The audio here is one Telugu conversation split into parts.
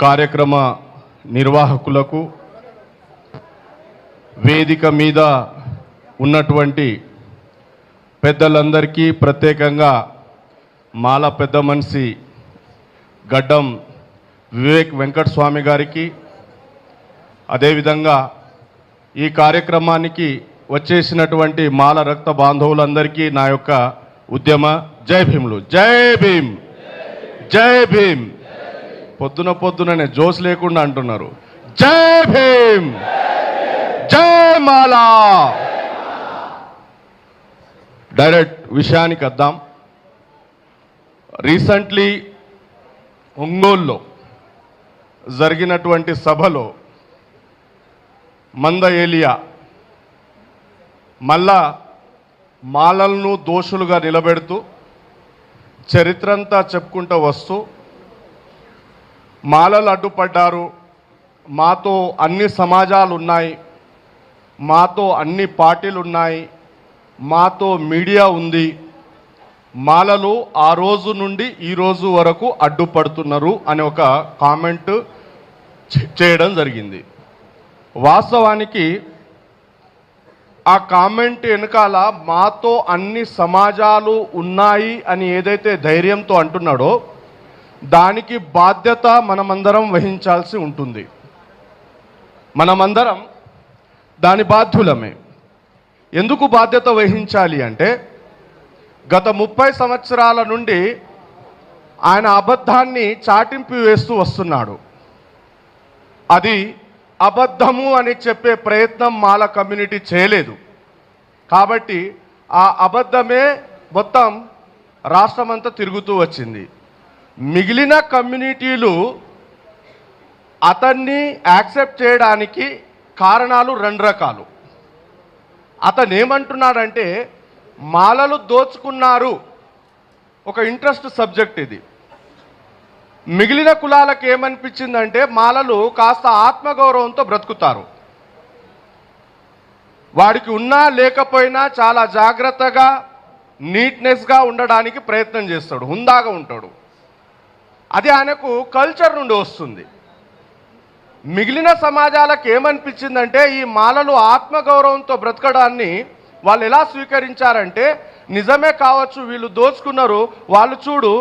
కార్యక్రమ నిర్వాహకులకు వేదిక మీద ఉన్నటువంటి పెద్దలందరికీ ప్రత్యేకంగా మాల పెద్ద మనిషి గడ్డం వివేక్ వెంకట స్వామి గారికి అదేవిధంగా ఈ కార్యక్రమానికి వచ్చేసినటువంటి మాల రక్త బాంధవులందరికీ నా యొక్క ఉద్యమ. జై భీములు. జై భీమ్. జై భీమ్. పొద్దున పొద్దుననే జోస్ లేకుండా అంటున్నారు. జై భీమ్! జై మాలా! డైరెక్ట్ విషయానికి వద్దాం. రీసెంట్లీ ఒంగోల్లో జరిగినటువంటి సభలో మంద ఏలియా మళ్ళా మాలలను దోషులుగా నిలబెడుతూ చరిత్రంతా చెప్పుకుంటూ వస్తూ మాలలు అడ్డుపడ్డారు మాతో అన్ని సమాజాలు ఉన్నాయి మాతో అన్ని పార్టీలు ఉన్నాయి మాతో మీడియా ఉంది. మాలలు ఆ రోజు నుండి ఈ రోజు వరకు అడ్డుపడుతున్నారు అనే ఒక కామెంట్ చేయడం జరిగింది. వాస్తవానికి ఆ కామెంట్ వెనకాల మాతో అన్ని సమాజాలు ఉన్నాయి అని ఏదైతే ధైర్యంతో అంటున్నాడో దానికి బాధ్యత మనమందరం వహించాల్సి ఉంటుంది. మనమందరం దాని బాధ్యులమే. ఎందుకు బాధ్యత వహించాలి అంటే గత ముప్పై సంవత్సరాల నుండి ఆయన అబద్ధాన్ని చాటింపు వేస్తూ వస్తున్నాడు. అది అబద్ధము అని చెప్పే ప్రయత్నం మాల కమ్యూనిటీ చేయలేదు. కాబట్టి ఆ అబద్ధమే మొత్తం రాష్ట్రమంతా తిరుగుతూ వచ్చింది. మిగిలిన కమ్యూనిటీలు అతన్ని యాక్సెప్ట్ చేయడానికి కారణాలు రెండు రకాలు. అతను ఏమంటున్నాడంటే మాలలు దోచుకున్నారు. ఒక ఇంట్రెస్ట్ సబ్జెక్ట్ ఇది. మిగిలిన కులాలకు ఏమనిపించిందంటే మాలలు కాస్త ఆత్మగౌరవంతో బ్రతుకుతారు. వాడికి ఉన్నా లేకపోయినా చాలా జాగ్రత్తగా నీట్నెస్గా ఉండడానికి ప్రయత్నం చేస్తాడు. హుందాగా ఉంటాడు. అది ఆయనకు కల్చర్ నుండి వస్తుంది. మిగిలిన సమాజాలకు ఏమనిపించిందంటే ఈ మాలలు ఆత్మగౌరవంతో బ్రతకడాన్ని వాళ్ళు ఎలా స్వీకరించారంటే నిజమే కావచ్చు వీళ్ళు దోచుకున్నారు వాళ్ళు చూడు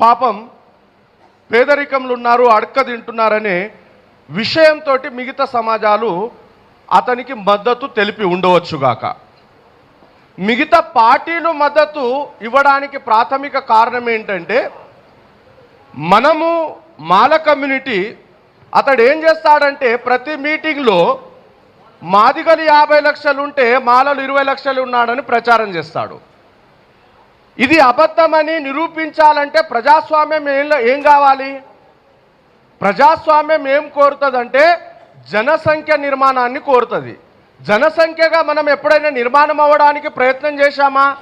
పాపం పేదరికంలో ఉన్నారు అడక్క తింటున్నారనే విషయంతో మిగతా సమాజాలు అతనికి మద్దతు తెలిపి ఉండవచ్చుగాక మిగతా పార్టీలు మద్దతు ఇవ్వడానికి ప్రాథమిక కారణం ఏంటంటే మనము మాల కమ్యూనిటీ అతడు ఏం చేస్తాడంటే ప్రతి మీటింగ్లో మాదిగలు యాభై లక్షలు ఉంటే మాలలు ఇరవై లక్షలు ఉన్నాడని ప్రచారం చేస్తాడు. ఇది అబద్ధమని నిరూపించాలంటే ప్రజాస్వామ్యం ఏం ఏం కావాలి? ప్రజాస్వామ్యం ఏం కోరుతుందంటే జనసంఖ్య నిర్మాణాన్ని కోరుతుంది. జనసంఖ్యగా మనం ఎప్పుడైనా నిర్మాణం అవ్వడానికి ప్రయత్నం చేశామా?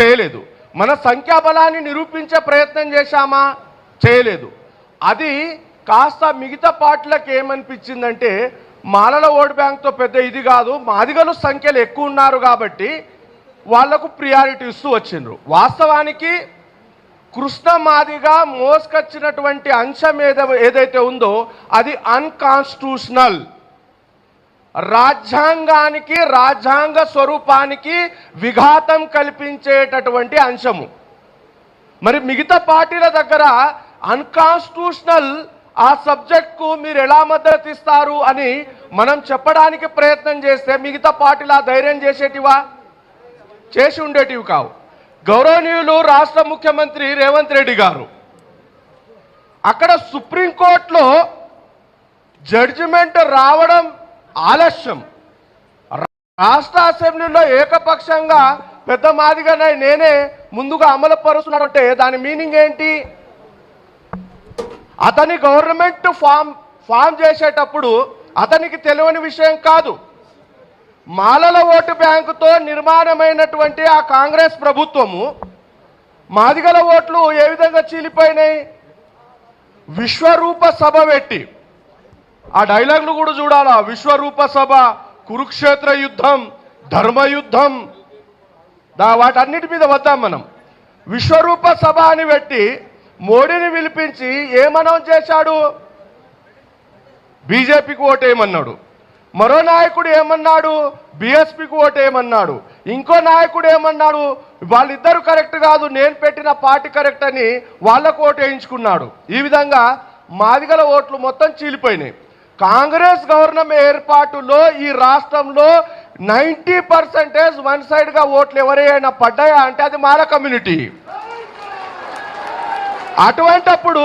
చేయలేదు. మన సంఖ్యాబలాన్ని నిరూపించే ప్రయత్నం చేశామా? చేయలేదు. అది కాస్త మిగతా పార్టీలకు ఏమనిపించిందంటే మాలల ఓట్ బ్యాంక్తో పెద్ద ఇది కాదు మాదిగలు సంఖ్యలు ఎక్కువ ఉన్నారు కాబట్టి వాళ్ళకు ప్రియారిటీ ఇస్తూ వచ్చిండ్రు. వాస్తవానికి కృష్ణ మాదిగా మోసుకొచ్చినటువంటి అంశం ఏద ఏదైతే ఉందో అది అన్కాన్స్టిట్యూషనల్ రాజ్యాంగానికి రాజ్యాంగ స్వరూపానికి విఘాతం కల్పించేటటువంటి అంశము. మరి మిగతా పార్టీల దగ్గర అన్కాన్స్టిట్యూషనల్ ఆ సబ్జెక్ట్కు మీరు ఎలా మద్దతు ఇస్తారు అని మనం చెప్పడానికి ప్రయత్నం చేస్తే మిగతా పార్టీలు ఆ ధైర్యం చేసేటివా? చేసి ఉండేటివి కావు. గౌరవనీయులు రాష్ట్ర ముఖ్యమంత్రి రేవంత్ రెడ్డి గారు అక్కడ సుప్రీంకోర్టులో జడ్జిమెంట్ రావడం ఆలస్యం. రాష్ట్ర అసెంబ్లీలో ఏకపక్షంగా పెద్ద మాదిగా నేనే ముందుగా అమలు పరుస్తున్నాడంటే దాని మీనింగ్ ఏంటి? అతని గవర్నమెంట్ ఫామ్ ఫామ్ చేసేటప్పుడు అతనికి తెలియని విషయం కాదు. మాలల ఓటు బ్యాంకుతో నిర్మాణమైనటువంటి ఆ కాంగ్రెస్ ప్రభుత్వము మాదిగల ఓట్లు ఏ విధంగా చీలిపోయినాయి? విశ్వరూప సభ పెట్టి. ఆ డైలాగ్ను కూడా చూడాలా? విశ్వరూప సభ కురుక్షేత్ర యుద్ధం ధర్మయుద్ధం. దా వాటన్నిటి మీద వద్దాం మనం. విశ్వరూప సభ అని పెట్టి మోడీని పిలిపించి ఏమనం చేశాడు? బీజేపీకి ఓటేయమన్నాడు. మరో నాయకుడు ఏమన్నాడు? బీఎస్పీకి ఓటేయమన్నాడు. ఇంకో నాయకుడు ఏమన్నాడు? వాళ్ళిద్దరు కరెక్ట్ కాదు నేను పెట్టిన పార్టీ కరెక్ట్ అని వాళ్ళకు ఓటేయించుకున్నాడు వేయించుకున్నాడు. ఈ విధంగా మాదిగల ఓట్లు మొత్తం చీలిపోయినాయి. కాంగ్రెస్ గవర్నమెంట్ ఏర్పాటులో ఈ రాష్ట్రంలో నైంటీ పర్సెంటేజ్ వన్ సైడ్గా ఓట్లు ఎవరైనా పడ్డాయా అంటే అది మాల కమ్యూనిటీ. అటువంటప్పుడు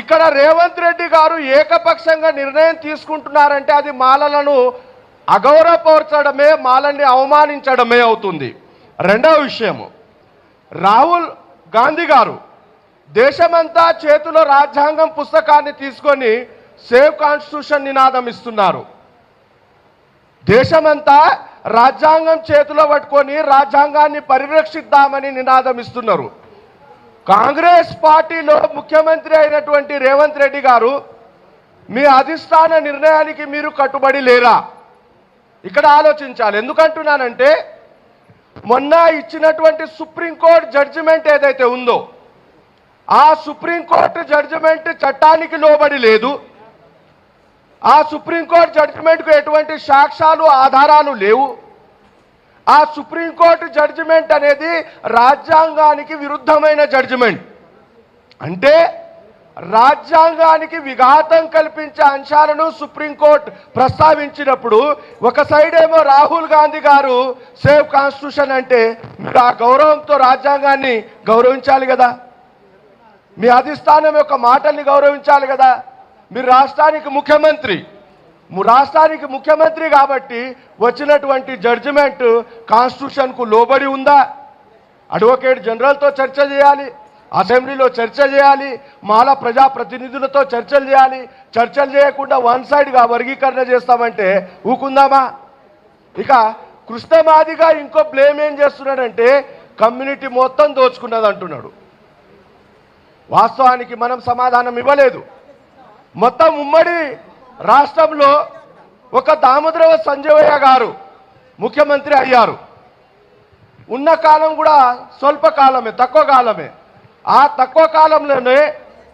ఇక్కడ రేవంత్ రెడ్డి గారు ఏకపక్షంగా నిర్ణయం తీసుకుంటున్నారంటే అది మాలలను అగౌరవపరచడమే మాలని అవమానించడమే అవుతుంది. రెండవ విషయము రాహుల్ గాంధీ గారు దేశమంతా చేతిలో రాజ్యాంగం పుస్తకాన్ని తీసుకొని సేవ్ కాన్స్టిట్యూషన్ నినాదం ఇస్తున్నారు. దేశమంతా రాజ్యాంగం చేతిలో పట్టుకొని రాజ్యాంగాన్ని పరిరక్షిద్దామని నినాదం ఇస్తున్నారు. కాంగ్రెస్ పార్టీలో ముఖ్యమంత్రి అయినటువంటి రేవంత్ రెడ్డి గారు మీ అధిష్టాన నిర్ణయానికి మీరు కట్టుబడి లేరా? ఇక్కడ ఆలోచించాలి. ఎందుకంటున్నానంటే మొన్న ఇచ్చినటువంటి సుప్రీంకోర్టు జడ్జిమెంట్ ఏదైతే ఉందో ఆ సుప్రీంకోర్టు జడ్జిమెంట్ చట్టానికి లోబడి లేదు. ఆ సుప్రీంకోర్టు జడ్జిమెంట్కు ఎటువంటి సాక్ష్యాలు ఆధారాలు లేవు. ఆ సుప్రీంకోర్టు జడ్జిమెంట్ అనేది రాజ్యాంగానికి విరుద్ధమైన జడ్జిమెంట్. అంటే రాజ్యాంగానికి విఘాతం కల్పించే అంశాలను సుప్రీంకోర్టు ప్రస్తావించినప్పుడు ఒక సైడ్ ఏమో రాహుల్ గాంధీ గారు సేవ్ కాన్స్టిట్యూషన్ అంటే మీరు ఆ గౌరవంతో రాజ్యాంగాన్ని గౌరవించాలి కదా. మీ అధిష్టానం యొక్క మాటల్ని గౌరవించాలి కదా. మీరు రాష్ట్రానికి ముఖ్యమంత్రి. రాష్ట్రానికి ముఖ్యమంత్రి కాబట్టి వచ్చినటువంటి జడ్జిమెంట్ కాన్స్టిట్యూషన్కు లోబడి ఉందా? అడ్వకేట్ జనరల్తో చర్చ చేయాలి అసెంబ్లీలో చర్చ చేయాలి మాల ప్రజా ప్రతినిధులతో చర్చలు చేయాలి. చర్చలు చేయకుండా వన్ సైడ్గా వర్గీకరణ చేస్తామంటే ఊకుందామా? ఇక కృష్ణమాదిగా ఇంకో బ్లేమ్ ఏం చేస్తున్నాడంటే కమ్యూనిటీ మొత్తం దోచుకున్నది అంటున్నాడు వాస్తవానికి మనం సమాధానం ఇవ్వలేదు. మొత్తం ఉమ్మడి రాష్ట్రంలో ఒక దామోదరవ సంజయయ్య గారు ముఖ్యమంత్రి అయ్యారు. ఉన్న కాలం కూడా స్వల్ప కాలమే తక్కువ కాలమే. ఆ తక్కువ కాలంలోనే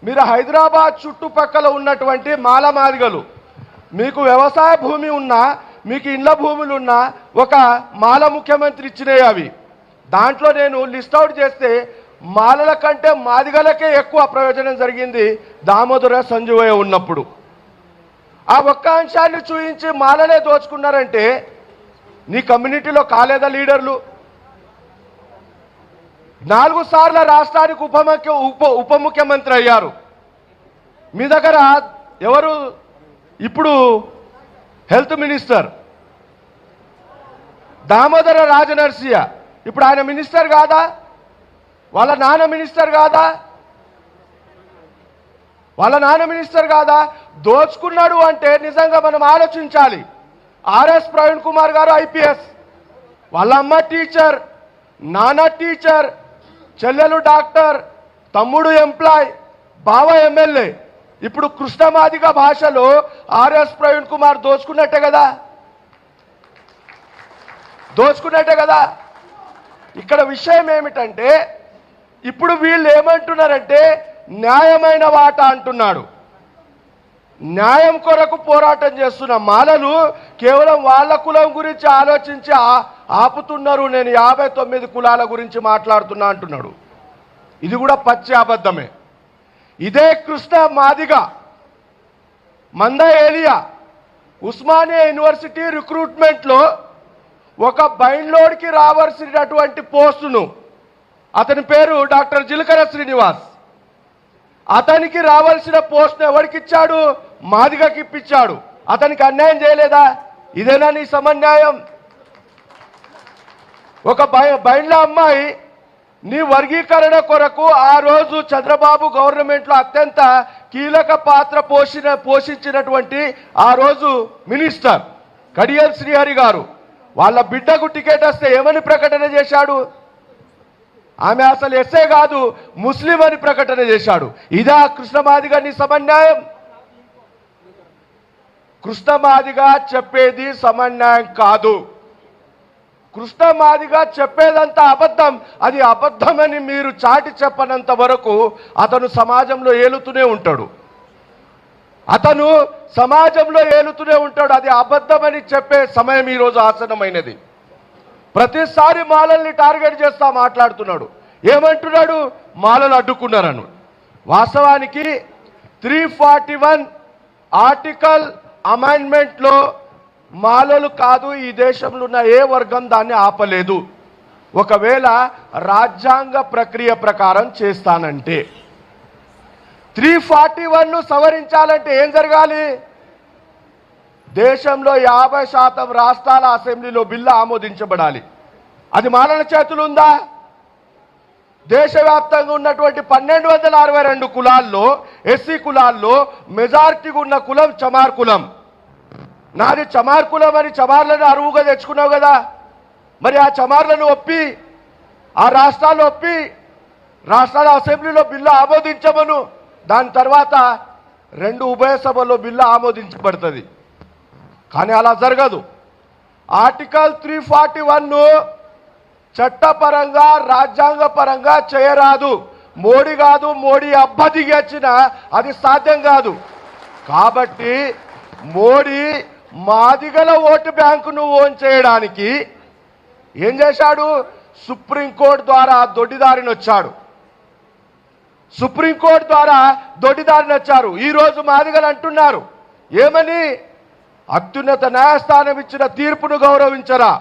మీరు హైదరాబాద్ చుట్టుపక్కల ఉన్నటువంటి మాలమాదిగలు మీకు వ్యవసాయ భూమి ఉన్నా మీకు ఇండ్ల భూములు ఉన్నా ఒక మాల ముఖ్యమంత్రి ఇచ్చినాయి అవి. దాంట్లో నేను లిస్ట్ అవుట్ చేస్తే మాలల కంటే మాదిగలకే ఎక్కువ ప్రయోజనం జరిగింది దామోదర సంజువయ్య ఉన్నప్పుడు. ఆ ఒక్క అంశాన్ని చూయించి మాలనే దోచుకున్నారంటే నీ కమ్యూనిటీలో కాలేదా లీడర్లు? నాలుగు సార్ల రాష్ట్రానికి ఉప ముఖ్య ఉప ఉప ముఖ్యమంత్రి అయ్యారు. మీ దగ్గర ఎవరు? ఇప్పుడు హెల్త్ మినిస్టర్. దామోదర రాజనర్సియ. ఇప్పుడు ఆయన మినిస్టర్ కాదా? వాళ్ళ నాన్న మినిస్టర్ కాదా? వాళ్ళ నాన్న మినిస్టర్ కాదా? దోచుకున్నాడు అంటే నిజంగా మనం ఆలోచించాలి. ఆర్ఎస్ ప్రవీణ్ కుమార్ గారు ఐపీఎస్. వాళ్ళ అమ్మ టీచర్ నాన్న టీచర్ చెల్లెలు డాక్టర్ తమ్ముడు ఎంప్లాయ్ బావ ఎమ్మెల్యే. ఇప్పుడు కృష్ణమాదిక భాషలో ఆర్ఎస్ ప్రవీణ్ కుమార్ దోచుకున్నట్టే కదా? దోచుకున్నట్టే కదా? ఇక్కడ విషయం ఏమిటంటే ఇప్పుడు వీళ్ళు ఏమంటున్నారంటే న్యాయమైన వాట అంటున్నాడు. న్యాయం కొరకు పోరాటం చేస్తున్న మాలలు కేవలం వాళ్ళ కులం గురించి ఆలోచించి ఆపుతున్నారు. నేను యాభై తొమ్మిది కులాల గురించి మాట్లాడుతున్నా అంటున్నాడు. ఇది కూడా పచ్చి అబద్ధమే. ఇదే కృష్ణ మాదిగ మంద ఏలియా ఉస్మానియా యూనివర్సిటీ రిక్రూట్మెంట్లో ఒక బైండ్లోడ్కి రావాల్సినటువంటి పోస్టును అతని పేరు డాక్టర్ జిలకర శ్రీనివాస్. అతనికి రావాల్సిన పోస్ట్ ఎవరికిచ్చాడు మాదిగకి ఇప్పించాడు. అతనికి అన్యాయం చేయలేదా? ఇదేనా నీ సమన్యాయం? ఒక బయళ్ళ బైండ్ల అమ్మాయి నీ వర్గీకరణ కొరకు ఆ రోజు చంద్రబాబు గవర్నమెంట్లో అత్యంత కీలక పాత్ర పోషిన పోషించినటువంటి ఆ రోజు మినిస్టర్ కడియం శ్రీహరి గారు. వాళ్ళ బిడ్డకు టికెట్ వస్తే ఏమని ప్రకటన చేశాడు? ఆమె అసలు ఎస్సే కాదు ముస్లిం అని ప్రకటన చేశాడు. ఇదా కృష్ణమాదిగా నీ సమన్యాయం? కృష్ణమాదిగా చెప్పేది సమన్యాయం కాదు. కృష్ణమాదిగా చెప్పేదంతా అబద్ధం. అది అబద్ధమని మీరు చాటి చెప్పనంత వరకు అతను సమాజంలో ఏలుతూనే ఉంటాడు. అతను సమాజంలో ఏలుతూనే ఉంటాడు. అది అబద్ధమని చెప్పే సమయం ఈరోజు ఆసనమైనది ప్రతిసారి మాలల్ని టార్గెట్ చేస్తా మాట్లాడుతున్నాడు. ఏమంటున్నాడు? మాలలు అడ్డుకున్నారను. వాస్తవానికి త్రీ ఫార్టీ వన్ ఆర్టికల్ అమెండ్మెంట్లో మాలలు కాదు ఈ దేశంలో ఉన్న ఏ వర్గం దాన్ని ఆపలేదు. ఒకవేళ రాజ్యాంగ ప్రక్రియ ప్రకారం చేస్తానంటే. త్రీ ఫార్టీ వన్ను సవరించాలంటే ఏం జరగాలి? దేశంలో యాభై శాతం రాష్ట్రాల అసెంబ్లీలో బిల్లు ఆమోదించబడాలి. అది మాలన చేతులు ఉందా? దేశవ్యాప్తంగా ఉన్నటువంటి పన్నెండు వందల అరవై రెండు కులాల్లో ఎస్సీ కులాల్లో మెజారిటీగా ఉన్న కులం చమార్ కులం. నాది చమార్ కులం అని చమార్లను అరువుగా తెచ్చుకున్నావు కదా. మరి ఆ చమార్లను ఒప్పి ఆ రాష్ట్రాలు ఒప్పి రాష్ట్రాల అసెంబ్లీలో బిల్లు ఆమోదించమను. దాని తర్వాత రెండు ఉభయ సభల్లో బిల్లు ఆమోదించబడుతుంది. కానీ అలా జరగదు. ఆర్టికల్ త్రీ ఫార్టీ వన్ చట్టపరంగా రాజ్యాంగపరంగా చేయరాదు. మోడీ కాదు మోడీ అబ్బ దిగొచ్చిన అది సాధ్యం కాదు. కాబట్టి మోడీ మాదిగల ఓటు బ్యాంకును ఓన్ చేయడానికి ఏం చేశాడు? సుప్రీంకోర్టు ద్వారా దొడ్డిదారిని వచ్చాడు. సుప్రీంకోర్టు ద్వారా దొడ్డిదారిని వచ్చారు. ఈరోజు మాదిగలు అంటున్నారు. ఏమని? అత్యున్నత న్యాయస్థానం ఇచ్చిన తీర్పును గౌరవించరా.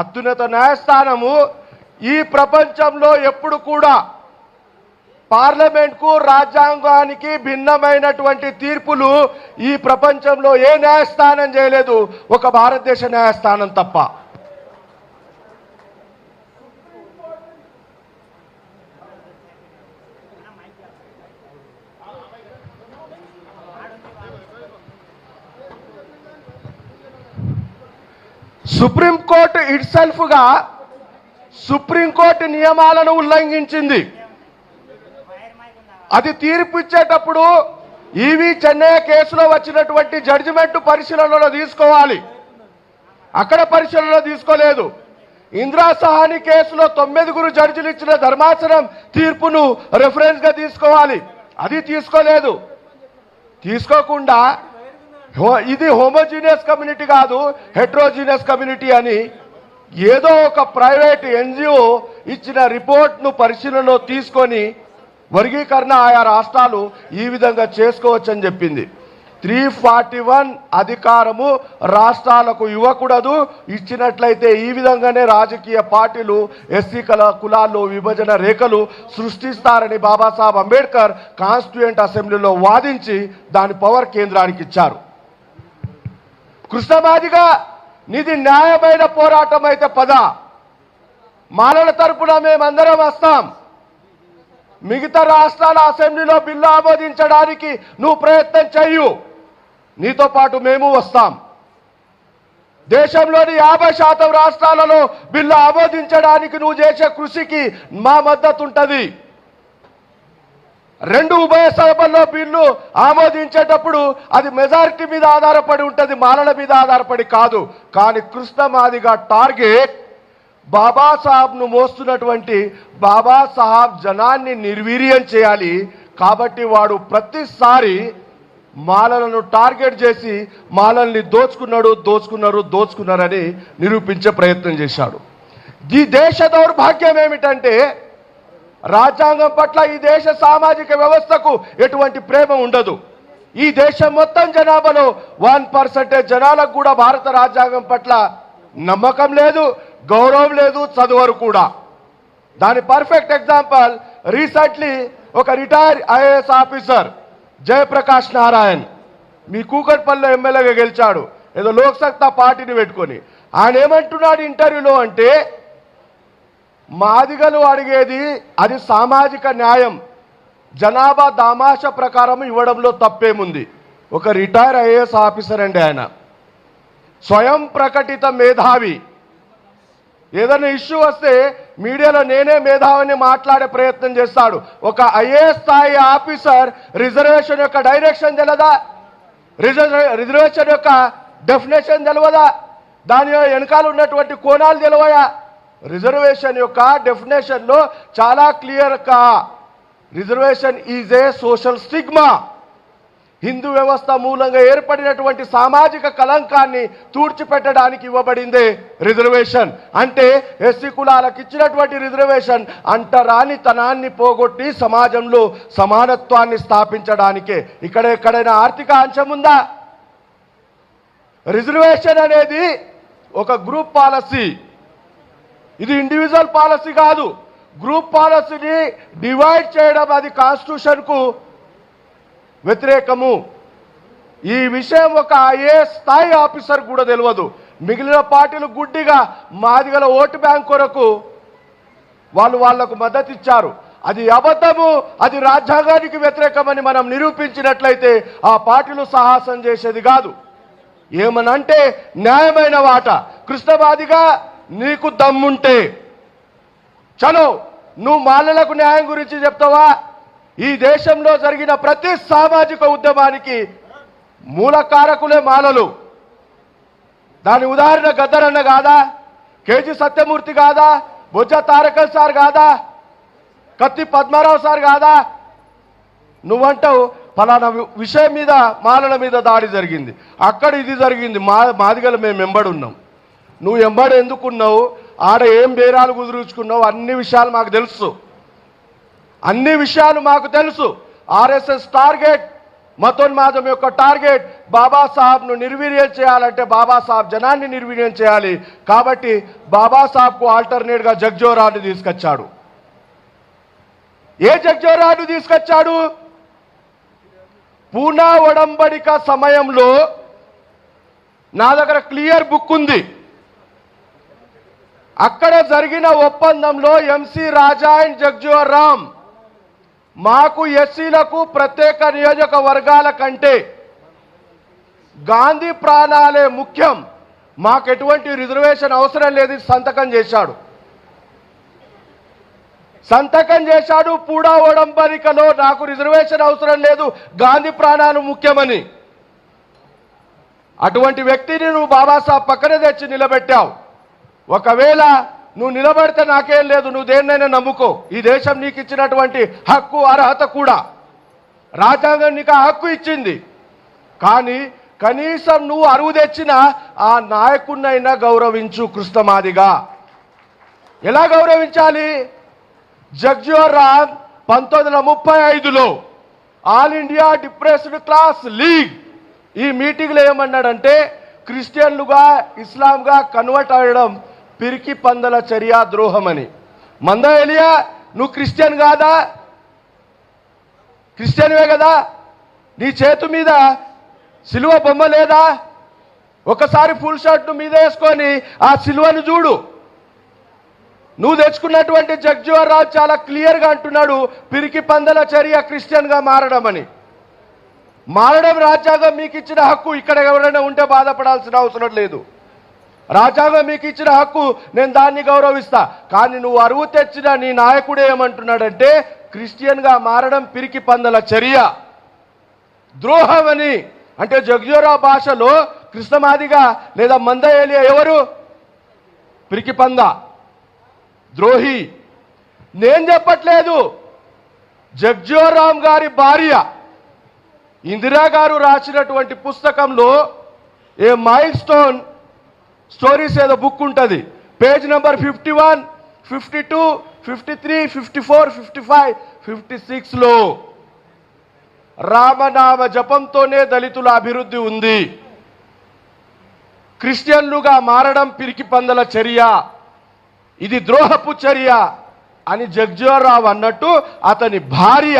అత్యున్నత న్యాయస్థానము ఈ ప్రపంచంలో ఎప్పుడు కూడా పార్లమెంట్కు రాజ్యాంగానికి భిన్నమైనటువంటి తీర్పులు ఈ ప్రపంచంలో ఏ న్యాయస్థానం చేయలేదు. ఒక భారతదేశ న్యాయస్థానం తప్ప. సుప్రీంకోర్టు ఇట్సెల్ఫ్గా సుప్రీంకోర్టు నియమాలను ఉల్లంఘించింది. అది తీర్పు ఇచ్చేటప్పుడు ఈవి చెన్నయ్య కేసులో వచ్చినటువంటి జడ్జిమెంట్ పరిశీలనలో తీసుకోవాలి. అక్కడ పరిశీలనలో తీసుకోలేదు. ఇందిరా సహాని కేసులో తొమ్మిదిగురు జడ్జిలు ఇచ్చిన ధర్మాసనం తీర్పును రెఫరెన్స్గా తీసుకోవాలి. అది తీసుకోలేదు. తీసుకోకుండా ఇది హోమోజీనియస్ కమ్యూనిటీ కాదు హెట్రోజీనియస్ కమ్యూనిటీ అని ఏదో ఒక ప్రైవేట్ ఎన్జిఓ ఇచ్చిన రిపోర్ట్ను పరిశీలనలో తీసుకొని వర్గీకరణ ఆయా రాష్ట్రాలు ఈ విధంగా చేసుకోవచ్చని చెప్పింది. త్రీ ఫార్టీ వన్ అధికారము రాష్ట్రాలకు ఇవ్వకూడదు. ఇచ్చినట్లయితే ఈ విధంగానే రాజకీయ పార్టీలు ఎస్సీ కల కులాల్లో విభజన రేఖలు సృష్టిస్తారని బాబాసాహెబ్ అంబేద్కర్ కాన్స్టిట్యూయెంట్ అసెంబ్లీలో వాదించి దాని పవర్ కేంద్రానికి ఇచ్చారు. కృష్ణమాదిగా నిధి న్యాయమైన పోరాటం అయితే పద. మాలల తరపున మేమందరం వస్తాం. మిగతా రాష్ట్రాల అసెంబ్లీలో బిల్లు ఆమోదించడానికి నువ్వు ప్రయత్నం చెయ్యు నీతో పాటు మేము వస్తాం. దేశంలోని యాభై శాతం రాష్ట్రాలలో బిల్లు ఆమోదించడానికి నువ్వు చేసే కృషికి మా మద్దతు ఉంటుంది. రెండు ఉభయ సభల్లో బిల్లు ఆమోదించేటప్పుడు అది మెజారిటీ మీద ఆధారపడి ఉంటుంది మాలల మీద ఆధారపడి కాదు. కానీ కృష్ణమాదిగా టార్గెట్ బాబాసాహెబ్ను మోస్తున్నటువంటి బాబాసాహెబ్ జనాన్ని నిర్వీర్యం చేయాలి. కాబట్టి వాడు ప్రతిసారి మాలలను టార్గెట్ చేసి మాలల్ని దోచుకున్నాడు దోచుకున్నారు దోచుకున్నారని నిరూపించే ప్రయత్నం చేశాడు. ఈ దేశ దౌర్భాగ్యం ఏమిటంటే రాజ్యాంగం పట్ల ఈ దేశ సామాజిక వ్యవస్థకు ఎటువంటి ప్రేమ ఉండదు. ఈ దేశం మొత్తం జనాభాలో వన్ పర్సెంటేజ్ జనాలకు కూడా భారత రాజ్యాంగం పట్ల నమ్మకం లేదు గౌరవం లేదు చదువరు కూడా. దాని పర్ఫెక్ట్ ఎగ్జాంపుల్ రీసెంట్లీ ఒక retire IAS officer Jayaprakash Narayan మీ కూకట్పల్లిలో ఎమ్మెల్యేగా గెలిచాడు. ఏదో లోక్సత్తా పార్టీని పెట్టుకొని. ఆయన ఏమంటున్నాడు ఇంటర్వ్యూలో అంటే మాదిగలు అడిగేది అది సామాజిక న్యాయం. జనాభా దామాష ప్రకారం ఇవ్వడంలో తప్పేముంది? ఒక రిటైర్ ఐఏఎస్ ఆఫీసర్ అండి ఆయన. స్వయం ప్రకటిత మేధావి. ఏదైనా ఇష్యూ వస్తే మీడియాలో నేనే మేధావిని మాట్లాడే ప్రయత్నం చేస్తాడు. ఒక ఐఏఎస్ స్థాయి ఆఫీసర్ రిజర్వేషన్ యొక్క డైరెక్షన్ తెలదా? రిజర్వేషన్ యొక్క డెఫినేషన్ తెలియదా దాని వెనకాల ఉన్నటువంటి కోణాలు తెలవయా? రిజర్వేషన్ యొక్క డెఫినేషన్లో చాలా క్లియర్ కా reservation is a social stigma Hindu వ్యవస్థ మూలంగా ఏర్పడినటువంటి సామాజిక కలంకాన్ని తూడ్చిపెట్టడానికి ఇవ్వబడిందే రిజర్వేషన్ అంటే ఎస్సీ కులాలకు ఇచ్చినటువంటి రిజర్వేషన్ అంటరానితనాన్ని పోగొట్టి సమాజంలో సమానత్వాన్ని స్థాపించడానికే. ఇక్కడ ఎక్కడైనా ఆర్థిక అంశం ఉందా? రిజర్వేషన్ అనేది ఒక గ్రూప్ పాలసీ ఇది ఇండివిజువల్ పాలసీ కాదు. గ్రూప్ పాలసీని డివైడ్ చేయడం అది కాన్స్టిట్యూషన్కు వ్యతిరేకము. ఈ విషయం ఒక ఏ స్థాయి ఆఫీసర్ కూడా తెలియదు. మిగిలిన పార్టీలు గుడ్డిగా మాదిగల ఓటు బ్యాంక్ కొరకు వాళ్ళు వాళ్ళకు మద్దతు ఇచ్చారు అది అబద్ధము అది రాజ్యాంగానికి వ్యతిరేకమని మనం నిరూపించినట్లయితే ఆ పార్టీలు సాహసం చేసేది కాదు. ఏమనంటే న్యాయమైన వాట. కృష్ణవాదిగా నీకు దమ్ముంటే. చలో నువ్వు మాలలకు న్యాయం గురించి చెప్తావా? ఈ దేశంలో జరిగిన ప్రతి సామాజిక ఉద్యమానికి మూల కారకులే మాలలు. దాని ఉదాహరణ గద్దరన్న కాదా? కేజీ సత్యమూర్తి కాదా? బొజ్జ తారకల్ సార్ కాదా? కత్తి పద్మారావు సార్ కాదా? నువ్వంటావు ఫలానా వి- విషయం మీద మాలల మీద దాడి జరిగింది. అక్కడ ఇది జరిగింది. మా మాదిగల మేము ఎంబడున్నాం నువ్వు ఎంబడి ఎందుకున్నావు? ఆడ ఏం బేరాలు కుదురుచుకున్నావు? అన్ని విషయాలు మాకు తెలుసు. అన్ని విషయాలు మాకు తెలుసు. ఆర్ఎస్ఎస్ టార్గెట్ మతోన్మాదం యొక్క టార్గెట్. బాబాసాహెబ్ను నిర్వీర్యం చేయాలంటే బాబాసాహెబ్ జనాన్ని నిర్వీర్యం చేయాలి. కాబట్టి బాబాసాహెబ్కు ఆల్టర్నేట్గా జగ్జోరాన్ని తీసుకొచ్చాడు. ఏ జగ్జోరాన్ని తీసుకొచ్చాడు? పూనా ఒడంబడిక సమయంలో నా దగ్గర క్లియర్ బుక్ ఉంది. అక్కడ జరిగిన ఒప్పందంలో ఎంసీ రాజా అండ్ జగ్జీవన్ రామ్ మాకు ఎస్సీలకు ప్రత్యేక నియోజకవర్గాల కంటే గాంధీ ప్రాణాలే ముఖ్యం. మాకు ఎటువంటి రిజర్వేషన్ అవసరం లేదు సంతకం చేశాడు. సంతకం చేశాడు పూడా ఓడంబరికలో నాకు రిజర్వేషన్ అవసరం లేదు గాంధీ ప్రాణాలు ముఖ్యమని. అటువంటి వ్యక్తిని నువ్వు బాబాసాహెబ్ పక్కన తెచ్చి నిలబెట్టావు. ఒకవేళ నువ్వు నిలబడితే నాకేం లేదు నువ్వు దేన్నైనా నమ్ముకో. ఈ దేశం నీకు ఇచ్చినటువంటి హక్కు అర్హత కూడా. రాజ్యాంగం నీకు ఆ హక్కు ఇచ్చింది. కానీ కనీసం నువ్వు అరువు తెచ్చిన ఆ నాయకున్నైనా గౌరవించు కృష్ణమాదిగా. ఎలా గౌరవించాలి? జగ్జీవన్ రామ్ పంతొమ్మిది వందల ముప్పై ఐదులో all India depressed class league ఈ మీటింగ్లో ఏమన్నాడంటే క్రిస్టియన్లుగా ఇస్లాంగా కన్వర్ట్ అవ్వడం పిరికి పందల చర్య ద్రోహమని. మంద ఎలియా నువ్వు క్రిస్టియన్ కాదా? క్రిస్టియన్వే కదా? నీ చేతు మీద సిలువ బొమ్మ లేదా? ఒకసారి ఫుల్ షర్ట్ను మీద వేసుకొని ఆ సిలువను చూడు. నువ్వు తెచ్చుకున్నటువంటి జగ్జీవన్ రావు చాలా క్లియర్గా అంటున్నాడు పిరికి పందల చర్య క్రిస్టియన్గా మారడం అని మారడం రాజ్యాంగం మీకు ఇచ్చిన హక్కు ఇక్కడ ఎవరైనా ఉంటే బాధపడాల్సిన అవసరం లేదు. రాజ్యాంగం మీకు ఇచ్చిన హక్కు నేను దాన్ని గౌరవిస్తా. కానీ నువ్వు అరువు తెచ్చిన నీ నాయకుడు ఏమంటున్నాడంటే క్రిస్టియన్గా మారడం పిరికి పందల చర్య. ద్రోహం అని అంటే జగ్జోరా భాషలో కృష్ణమాదిగా లేదా మంద ఎవరు? పిరికి పంద. ద్రోహి. నేను చెప్పట్లేదు. జగ్జీవరామ్ గారి భార్య ఇందిరా గారు రాసినటువంటి పుస్తకంలో ఏ మైల్ స్టోన్ స్టోరీస్ ఏదో బుక్ ఉంటుంది. Page number fifty one fifty two fifty three fifty four fifty five fifty సిక్స్లో రామనామ జపంతోనే దళితుల అభివృద్ధి ఉంది. క్రిస్టియన్లుగా మారడం పిరికి పందల చర్య. ఇది ద్రోహపు చర్య అని జగ్జీవరావు అన్నట్టు అతని భార్య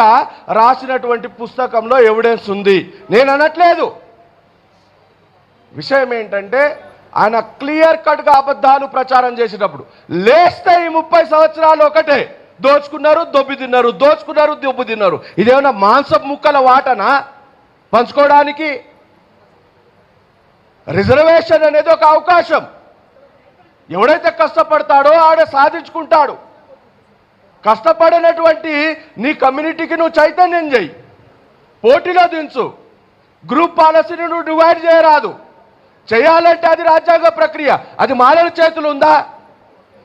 రాసినటువంటి పుస్తకంలో ఎవిడెన్స్ ఉంది. నేను అనట్లేదు. విషయం ఏంటంటే ఆయన క్లియర్ కట్గా అబద్ధాలు ప్రచారం చేసేటప్పుడు లేస్తే ఈ ముప్పై సంవత్సరాలు ఒకటే. దోచుకున్నారు దొబ్బి తిన్నారు దోచుకున్నారు దొబ్బు తిన్నారు. ఇదేమన్నా మాంసపు ముక్కల వాటనా? పంచుకోవడానికి రిజర్వేషన్ అనేది ఒక అవకాశం. ఎవడైతే కష్టపడతాడో ఆడ సాధించుకుంటాడు. కష్టపడినటువంటి నీ కమ్యూనిటీకి నువ్వు చైతన్యం చేయి పోటీలో దించు. గ్రూప్ పాలసీని నువ్వు డివైడ్ చేయరాదు. చేయాలంటే అది రాజ్యాంగ ప్రక్రియ. అది మాలల చేతులు ఉందా?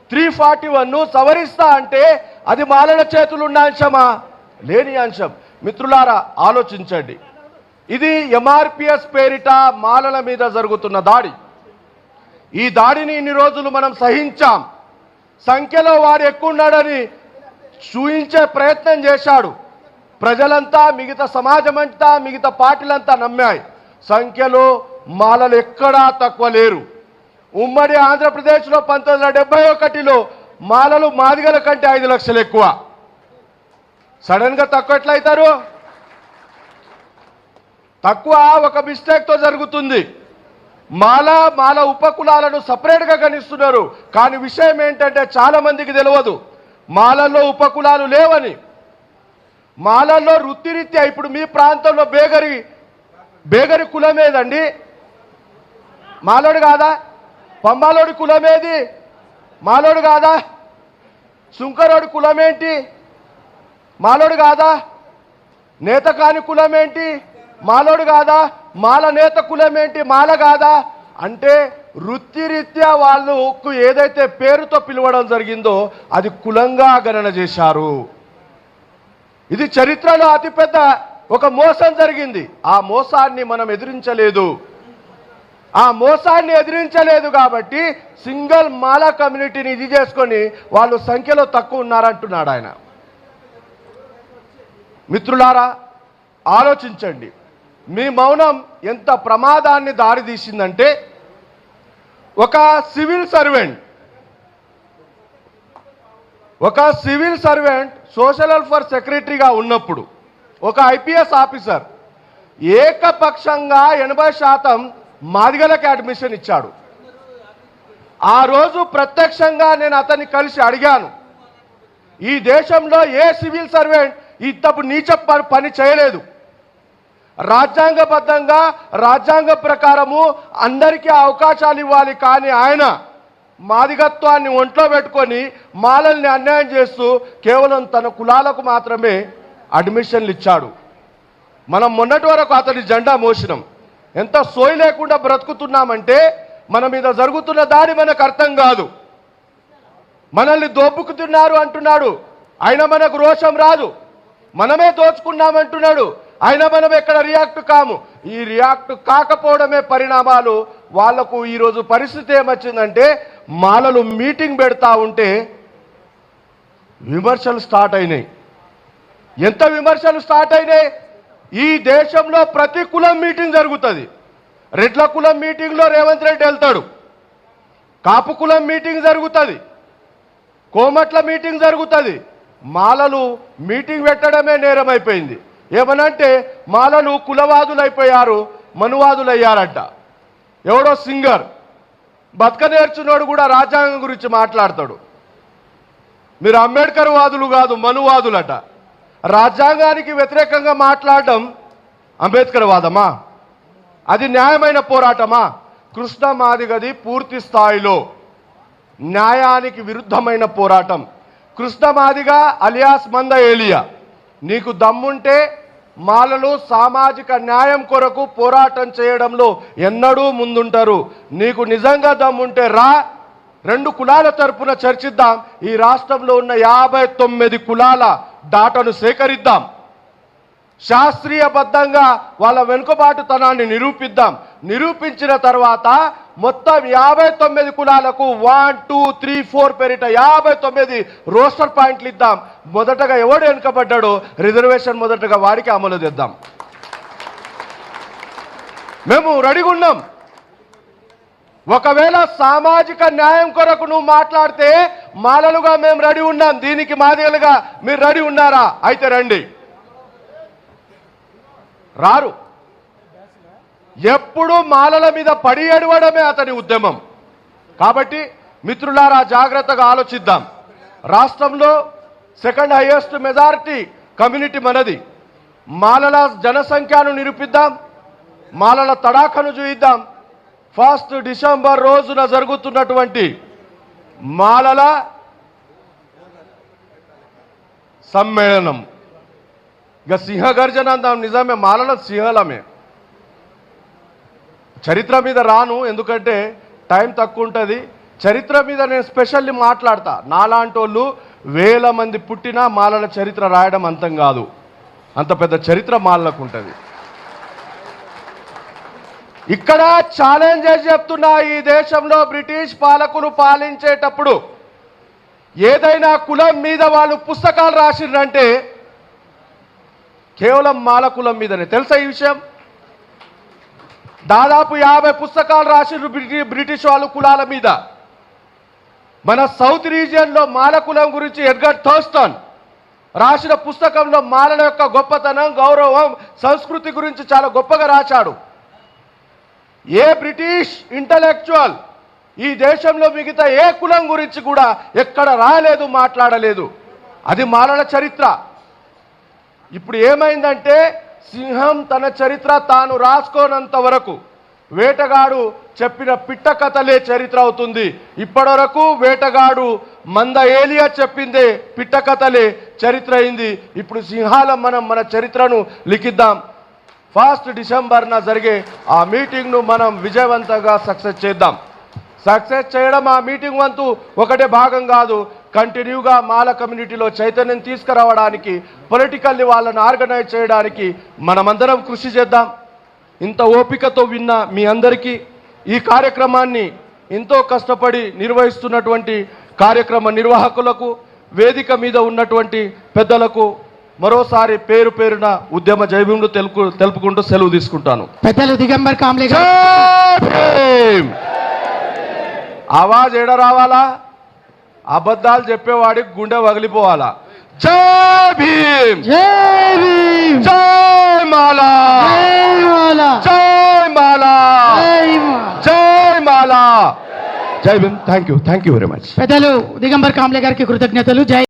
త్రీ ఫార్టీ వన్ను సవరిస్తా అంటే అది మాలల చేతులు ఉన్న అంశమా? లేని అంశం. మిత్రులారా ఆలోచించండి. ఇది ఎంఆర్పిఎస్ పేరిట మాలల మీద జరుగుతున్న దాడి. ఈ దాడిని ఇన్ని రోజులు మనం సహించాం. సంఖ్యలో వారు ఎక్కువ ఉన్నాడని చూయించే ప్రయత్నం చేశాడు. ప్రజలంతా మిగతా సమాజం అంతా మిగతా పార్టీలంతా నమ్మాయి. సంఖ్యలో మాలలు ఎక్కడా తక్కువ లేరు. ఉమ్మడి ఆంధ్రప్రదేశ్లో పంతొమ్మిది వందల డెబ్బై ఒకటిలో మాలలు మాదిగల కంటే ఐదు లక్షలు ఎక్కువ. సడన్గా తక్కువ ఎట్లయితారు? తక్కువ ఒక మిస్టేక్తో జరుగుతుంది. మాల మాల ఉపకులాలను సపరేట్గా గణిస్తున్నారు. కానీ విషయం ఏంటంటే చాలామందికి తెలియదు. మాలల్లో ఉపకులాలు లేవని. మాలల్లో వృత్తిరీత్యా ఇప్పుడు మీ ప్రాంతంలో బేగరి బేగరి కులమేదండి? మాలోడు కాదా? పంబాలోడి కులమేది? మాలోడు కాదా? సుంకరోడి కులమేంటి? మాలోడు కాదా? నేత కాని కులమేంటి? మాలోడు కాదా? మాల నేత కులమేంటి? మాల కాదా? అంటే వృత్తిరీత్యా వాళ్ళకు ఏదైతే పేరుతో పిలవడం జరిగిందో అది కులంగా గణన చేశారు. ఇది చరిత్రలో అతిపెద్ద ఒక మోసం జరిగింది. ఆ మోసాన్ని మనం ఎదిరించలేదు. ఆ మోసాన్ని ఎదిరించలేదు కాబట్టి సింగిల్ మాల కమ్యూనిటీని ఇది చేసుకొని వాళ్ళు సంఖ్యలో తక్కువ ఉన్నారంటున్నాడు ఆయన. మిత్రులారా ఆలోచించండి. మీ మౌనం ఎంత ప్రమాదాన్ని దారితీసిందంటే ఒక సివిల్ సర్వెంట్ ఒక సివిల్ సర్వెంట్ సోషల్ వెల్ఫేర్ సెక్రటరీగా ఉన్నప్పుడు ఒక ఐపీఎస్ ఆఫీసర్ ఏకపక్షంగా ఎనభై శాతం మాదిగలకి అడ్మిషన్ ఇచ్చాడు. ఆ రోజు ప్రత్యక్షంగా నేను అతన్ని కలిసి అడిగాను. ఈ దేశంలో ఏ సివిల్ సర్వెంట్ ఇంతపు నీచ పని చేయలేదు. రాజ్యాంగబద్ధంగా రాజ్యాంగ ప్రకారము అందరికీ అవకాశాలు ఇవ్వాలి కానీ ఆయన మాదిగత్వాన్ని ఒంట్లో పెట్టుకొని మాలల్ని అన్యాయం చేస్తూ కేవలం తన కులాలకు మాత్రమే అడ్మిషన్లు ఇచ్చాడు. మనం మొన్నటి వరకు అతని జెండా మోసినాం. ఎంత సోయి లేకుండా బ్రతుకుతున్నామంటే మన మీద జరుగుతున్న దాడి మనకు అర్థం కాదు. మనల్ని దోపుకుతున్నారు అంటున్నాడు. అయినా మనకు రోషం రాదు. మనమే దోచుకున్నామంటున్నాడు. అయినా మనం ఎక్కడ రియాక్ట్ కాము. ఈ రియాక్ట్ కాకపోవడమే పరిణామాలు. వాళ్ళకు ఈరోజు పరిస్థితి ఏమొచ్చిందంటే మాలలు మీటింగ్ పెడతా ఉంటే విమర్శలు స్టార్ట్ అయినాయి. ఎంత విమర్శలు స్టార్ట్ అయినాయి? ఈ దేశంలో ప్రతి కులం మీటింగ్ జరుగుతుంది. రెడ్ల కులం మీటింగ్లో రేవంత్ రెడ్డి వెళ్తాడు. కాపు కులం మీటింగ్ జరుగుతుంది. కోమట్ల మీటింగ్ జరుగుతుంది. మాలలు మీటింగ్ పెట్టడమే నేరం అయిపోయింది ఏమనంటే మాలలు కులవాదులు అయిపోయారు మనువాదులు అయ్యారంట ఎవడో సింగర్ బతక నేర్చున్నాడు కూడా రాజ్యాంగం గురించి మాట్లాడతాడు. మీరు అంబేద్కర్ వాదులు కాదు మనువాదులట. రాజ్యాంగానికి వ్యతిరేకంగా మాట్లాడడం అంబేద్కర్ వాదమా? అది న్యాయమైన పోరాటమా? కృష్ణ మాదిగది పూర్తి స్థాయిలో న్యాయానికి విరుద్ధమైన పోరాటం. కృష్ణ మాదిగా అలియాస్ మంద ఏలియా నీకు దమ్ముంటే మాలలు సామాజిక న్యాయం కొరకు పోరాటం చేయడంలో ఎన్నడూ ముందుంటారు. నీకు నిజంగా దమ్ముంటే రా రెండు కులాల తరపున చర్చిద్దాం. ఈ రాష్ట్రంలో ఉన్న యాభై తొమ్మిది కులాల డాటాను సేకరిద్దాం. శాస్త్రీయబద్ధంగా వాళ్ళ వెనుకబాటుతనాన్ని నిరూపిద్దాం. నిరూపించిన తర్వాత మొత్తం యాభై తొమ్మిది కులాలకు వన్ టూ త్రీ ఫోర్ పేరిట యాభై తొమ్మిది రోస్టర్ పాయింట్లు ఇద్దాం. మొదటగా ఎవడు వెనుకబడ్డాడో రిజర్వేషన్ మొదటగా వాడికి అమలు చేద్దాం. మేము రెడీగా ఉన్నాం. ఒకవేళ సామాజిక న్యాయం కొరకు నువ్వు మాట్లాడితే మాలలుగా మేము రెడీ ఉన్నాం. దీనికి మాదిగలుగా మీరు రెడీ ఉన్నారా? అయితే రండి. రారు. ఎప్పుడు మాలల మీద పడి ఏడవడమే అతని ఉద్యమం. కాబట్టి మిత్రులారా జాగ్రత్తగా ఆలోచిద్దాం. రాష్ట్రంలో సెకండ్ హైయెస్ట్ మెజారిటీ కమ్యూనిటీ మనది. మాలల జనసంఖ్యను నిరూపిద్దాం. మాలల తడాఖను చూయిద్దాం. ఫస్ట్ డిసెంబర్ రోజున జరుగుతున్నటువంటి మాలల సమ్మేళనం. ఇక సింహగర్జన అందాం నిజమే మాలల సింహలమే. చరిత్ర మీద రాను ఎందుకంటే టైం తక్కువ ఉంటుంది చరిత్ర మీద నేను స్పెషల్లీ మాట్లాడతా. నాలాంటి వాళ్ళు వేల మంది పుట్టినా మాలల చరిత్ర రాయడం అంతం కాదు. అంత పెద్ద చరిత్ర మాలలకు ఉంటుంది ఇక్కడ ఛాలెంజ్ చేసి చెప్తున్నా ఈ దేశంలో బ్రిటిష్ పాలకులు పాలించేటప్పుడు ఏదైనా కులం మీద వాళ్ళు పుస్తకాలు రాసిండ్రంటే కేవలం మాల కులం మీదనే. తెలుసా ఈ విషయం? దాదాపు యాభై పుస్తకాలు రాసిండ్రు బ్రిటి బ్రిటిష్ వాళ్ళు కులాల మీద. మన సౌత్ రీజియన్లో మాల కులం గురించి ఎడ్గర్ థర్స్టన్ రాసిన పుస్తకంలో మాలల యొక్క గొప్పతనం గౌరవం సంస్కృతి గురించి చాలా గొప్పగా రాశాడు. ఏ బ్రిటిష్ ఇంటలెక్చువల్ ఈ దేశంలో మిగతా ఏ కులం గురించి కూడా ఎక్కడ రాలేదు మాట్లాడలేదు. అది మాలల చరిత్ర. ఇప్పుడు ఏమైందంటే సింహం తన చరిత్ర తాను రాసుకోనంత వరకు వేటగాడు చెప్పిన పిట్ట కథలే చరిత్ర అవుతుంది. ఇప్పటివరకు వేటగాడు మంద ఏలియా చెప్పిందే పిట్ట కథలే చరిత్ర అయింది. ఇప్పుడు సింహాల మనం మన చరిత్రను లిఖిద్దాం. ఫస్ట్ డిసెంబర్న జరిగే ఆ మీటింగ్ను మనం విజయవంతంగా సక్సెస్ చేద్దాం. సక్సెస్ చేయడం ఆ మీటింగ్ వంతు ఒకటే భాగం కాదు కంటిన్యూగా మాల కమ్యూనిటీలో చైతన్యం తీసుకురావడానికి పొలిటికల్లీ వాళ్ళని ఆర్గనైజ్ చేయడానికి మనమందరం కృషి చేద్దాం. ఇంత ఓపికతో విన్న మీ అందరికీ ఈ కార్యక్రమాన్ని ఎంతో కష్టపడి నిర్వహిస్తున్నటువంటి కార్యక్రమ నిర్వాహకులకు వేదిక మీద ఉన్నటువంటి పెద్దలకు మరోసారి పేరు పేరున ఉద్యమ జైభీములు తెలుపు తెలుపుకుంటూ సెలవు తీసుకుంటాను. పెద్దలు దిగంబర్ కాంబ్లే! ఆవాజ్ ఏడ రావాలా? అబద్ధాలు చెప్పేవాడికి గుండె వగిలిపోవాలా? జై భీమ్! జై భీమ్! జై మాలా! జై మాలా! జై మాలా! జై మాలా. జై మాలా! జై Bhim! Thank you thank you very much పెద్దలు దిగంబర్ కాంబ్లే గారికి కృతజ్ఞతలు. జై